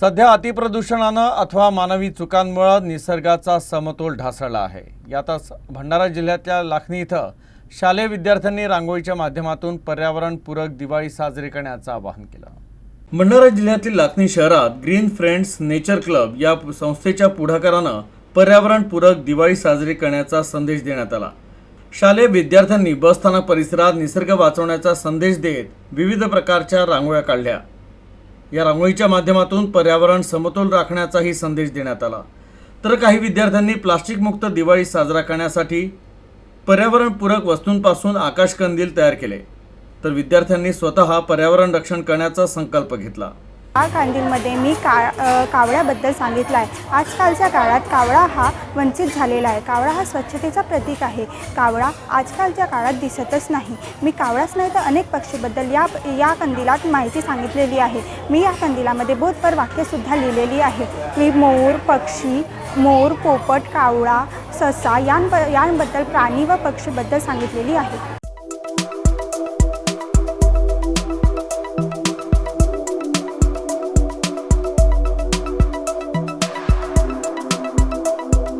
सध्या अतिप्रदूषणानं अथवा मानवी चुकांमुळं निसर्गाचा समतोल ढासळला आहे. यातच भंडारा जिल्ह्यातल्या लाखनी इथं शालेय विद्यार्थ्यांनी रांगोळीच्या माध्यमातून पर्यावरणपूरक दिवाळी साजरी करण्याचं आवाहन केलं. भंडारा जिल्ह्यातील लाखनी शहरात ग्रीन फ्रेंड्स नेचर क्लब या संस्थेच्या पुढाकारानं पर्यावरणपूरक दिवाळी साजरी करण्याचा संदेश देण्यात आला. शालेय विद्यार्थ्यांनी बसस्थानक परिसरात निसर्ग वाचवण्याचा संदेश देत विविध प्रकारच्या रांगोळ्या काढल्या. या रांगोळीच्या माध्यमातून पर्यावरण समतोल राखण्याचाही संदेश देण्यात आला. तर काही विद्यार्थ्यांनी प्लास्टिकमुक्त दिवाळी साजरा करण्यासाठी पर्यावरणपूरक वस्तूंपासून आकाशकंदील तयार केले. तर विद्यार्थ्यांनी स्वतः पर्यावरण रक्षण करण्याचा संकल्प घेतला. या कांदीलमध्ये मी का कावळ्याबद्दल सांगितलं आहे. आजकालच्या काळात कावळा हा वंचित झालेला आहे. कावळा हा स्वच्छतेचा प्रतीक आहे. कावळा आजकालच्या काळात दिसतच नाही. मी कावळाच नाही तर अनेक पक्षीबद्दल या या कंदिलात माहिती सांगितलेली आहे. मी या कंदिलामध्ये बोधपर वाक्यसुद्धा लिहिलेली आहे. मी मोर पक्षी मोर पोपट कावळा ससा यां यांबद्दल प्राणी व पक्षीबद्दल सांगितलेली आहे.